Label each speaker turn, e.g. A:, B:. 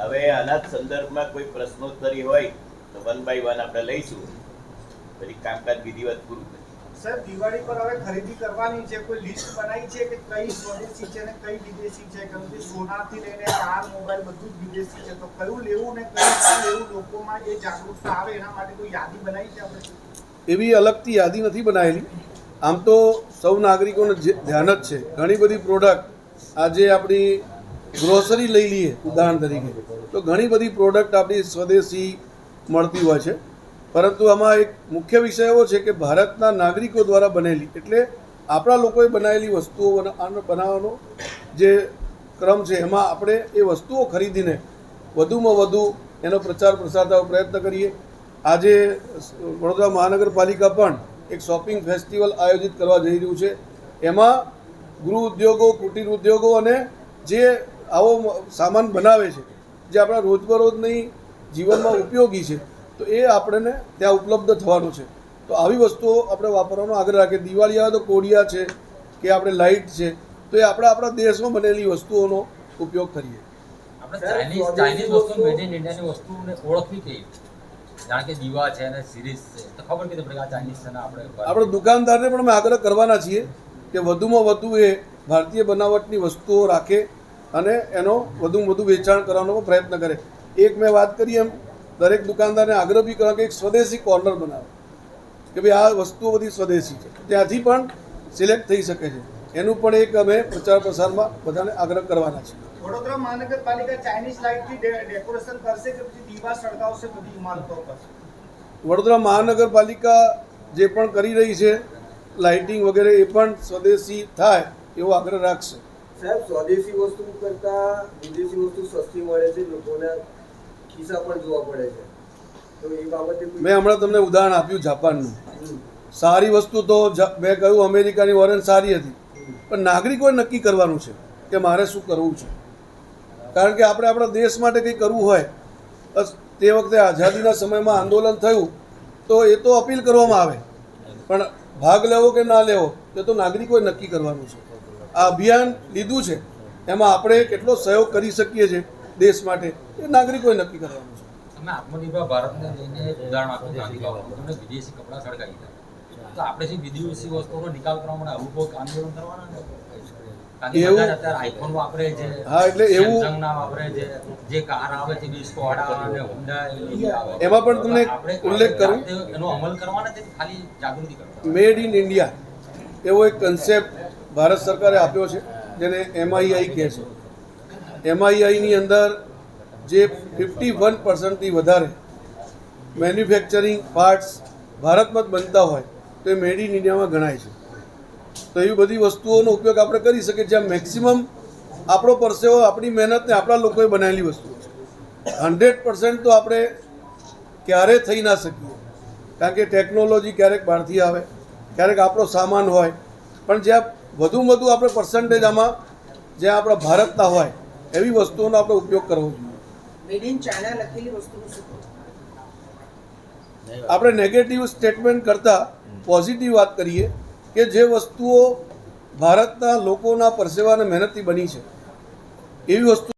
A: હવે આના સંદર્ભમાં કોઈ પ્રશ્નોત્તરી હોય તો વન બાય વન આપણે લઈશું. પછી કામકાજ વિધિવત પૂરું કરીશું.
B: સર દિવાળી પર હવે ખરીદી કરવાની છે કોઈ લિસ્ટ બનાવી છે કે કઈ સ્વદેશી છે ને કઈ વિદેશી છે? કેમ કે સોનાથી લઈને કાર મોબાઈલ બધું જ વિદેશી છે. તો કયું લેવું ને કયું લેવું લોકોમાં એ જાગૃતતા આવે એના માટે કોઈ યાદી બનાવી છે આપણે?
C: એવી અલગથી યાદી નથી બનાવેલી. આમ તો સૌ નાગરિકોને ધ્યાન જ છે. ઘણી બધી પ્રોડક્ટ આજે આપણી ગ્રોસરી લઈ લઈએ, ઉદાહરણ તરીકે. તો ઘણી બધી પ્રોડક્ટ આપણી સ્વદેશી મળતી હોય છે. પરંતુ આમાં એક મુખ્ય વિષય એવો છે કે ભારતના નાગરિકો દ્વારા બનેલી, એટલે આપણા લોકોએ બનાવેલી વસ્તુઓ બના- બનાવવાનો જે ક્રમ છે, એમાં આપણે એ વસ્તુઓ ખરીદીને વધુમાં વધુ એનો પ્રચાર પ્રસાર થવા પ્રયત્ન કરીએ. આજે વડોદરા મહાનગરપાલિકા પણ એક શોપિંગ ફેસ્ટિવલ આયોજિત કરવા જઈ રહ્યું છે. એમાં ગૃહ ઉદ્યોગો, કુટીર ઉદ્યોગો અને જે આવો સામાન બનાવે છે જે આપણા રોજબરોજની જીવનમાં ઉપયોગી છે તો એ આપણને ત્યાં ઉપલબ્ધ થવાનું છે. તો આવી વસ્તુઓ આપણે વાપરવાનો આગ્રહ રાખીએ. દિવાળી આવે તો કોડિયા છે કે આપણે લાઇટ છે તો એ આપણે આપણા દેશમાં બનેલી વસ્તુઓનો ઉપયોગ કરીએ.
D: ચાઇનીઝ વસ્તુ
E: વસ્તુ-
D: મેડ ઇન ઇન્ડિયાની વસ્તુને ઓળખવી કઈ જાણ કે દીવા છે અને સિરીઝ છે તો ખબર કે આપણે આ ચાઇનીઝ છે આપણે
C: આપણે દુકાનદારને પણ અમે આગ્રહ કરવાના છીએ કે વધુમાં વધુ એ ભારતીય બનાવટની વસ્તુઓ રાખે અને એનો વધુમાં વધુ વેચાણ કરવાનો પ્રયત્ન કરે. એક મેં વાત કરી એમ દરેક દુકાનદારને આગ્રહ બી કરવા કે એક સ્વદેશી કોર્નર બનાવે. કે ભાઈ આ વસ્તુઓ બધી સ્વદેશી છે. ત્યાંથી પણ સિલેક્ટ થઈ શકે છે. એનું પણ એક અમે પ્રચાર પ્રસારમાં બધાને આગ્રહ કરવાના છીએ
B: વડોદરા મહાનગરપાલિકા ચાઇનીઝ લાઇટથી ડેકોરેશન કરશે કે પછી દીવા સળગાવશે બધી ઇમારતો પર
C: વડોદરા મહાનગરપાલિકા જે પણ કરી રહી છે લાઇટિંગ વગેરે એ પણ સ્વદેશી થાય એવો આગ્રહ રાખશે.
E: સાહેબ સ્વદેશી વસ્તુ કરતા વિદેશી વસ્તુ સસ્તી મળે છે લોકોના ખિસ્સા પણ જોવા પડે છે. તો એ બાબતે
C: મેં હમણાં તમને ઉદાહરણ આપ્યું જાપાનનું. સારી વસ્તુ તો મેં કહ્યું અમેરિકાની વોરન સારી હતી. પણ નાગરિકોએ નક્કી કરવાનું છે કે મારે શું કરવું છે. કારણ કે આપણે આપણા દેશ માટે કંઈ કરવું હોય બસ તે વખતે આઝાદીના સમયમાં આંદોલન થયું તો એ તો અપીલ કરવામાં આવે. પણ ભાગ લેવો કે ના લેવો તે તો નાગરિકોએ નક્કી કરવાનું છે. આ અભિયાન લીધું છે એમાં આપણે કેટલો સહયોગ કરી શકીએ છીએ દેશ માટે એ નાગરિકોએ નક્કી કરવાનું છે.
D: તમે આત્મનિર્ભર ભારતને લઈને ઉદાહરણ આપો તમને વિદેશી કપડાં સળગાવી દીધા તો આપણે જે વિદેશી વસ્તુઓનો નિકાલ કરવા માટે આવું કોઈ આંદોલન કરવાના
C: એમાં પણ તમને ઉલ્લેખ કરું.
D: એનો અમલ કરવાના
C: મેડ ઇન ઇન્ડિયા એવો એક કન્સેપ્ટ ભારત સરકારે આપ્યો છે, જેને એમઆઈઆઈ કહે છે એમઆઈઆઈની અંદર જે ફિફ્ટી વન પર્સન્ટથી વધારે મેન્યુફેક્ચરિંગ પાર્ટ્સ ભારતમાં જ બનતા હોય, તો એ મેડ ઇન ઇન્ડિયામાં ગણાય છે. તો એવી બધી વસ્તુઓનો ઉપયોગ આપણે કરી શકીએ જ્યાં મેક્સિમમ આપણો પરસેવો, આપણી મહેનતને આપણા લોકોએ બનાવેલી વસ્તુ છે. હંડ્રેડ પર્સન્ટ તો આપણે ક્યારે થઈ ના શકીએ. કારણ કે ટેકનોલોજી ક્યારેક બહારથી આવે, ક્યારેક આપણો સામાન હોય પણ જ્યાં વધુમાં વધુ આપણે પર્સન્ટેજ આમાં જ્યાં આપણા ભારતના હોય એવી વસ્તુઓનો આપણે ઉપયોગ કરવો જોઈએ? આપણે નેગેટિવ સ્ટેટમેન્ટ કરતાં પોઝિટિવ વાત કરીએ કે જે વસ્તુઓ ભારતના લોકોના પરસેવા અને મહેનતથી બની છે. એવી વસ્તુ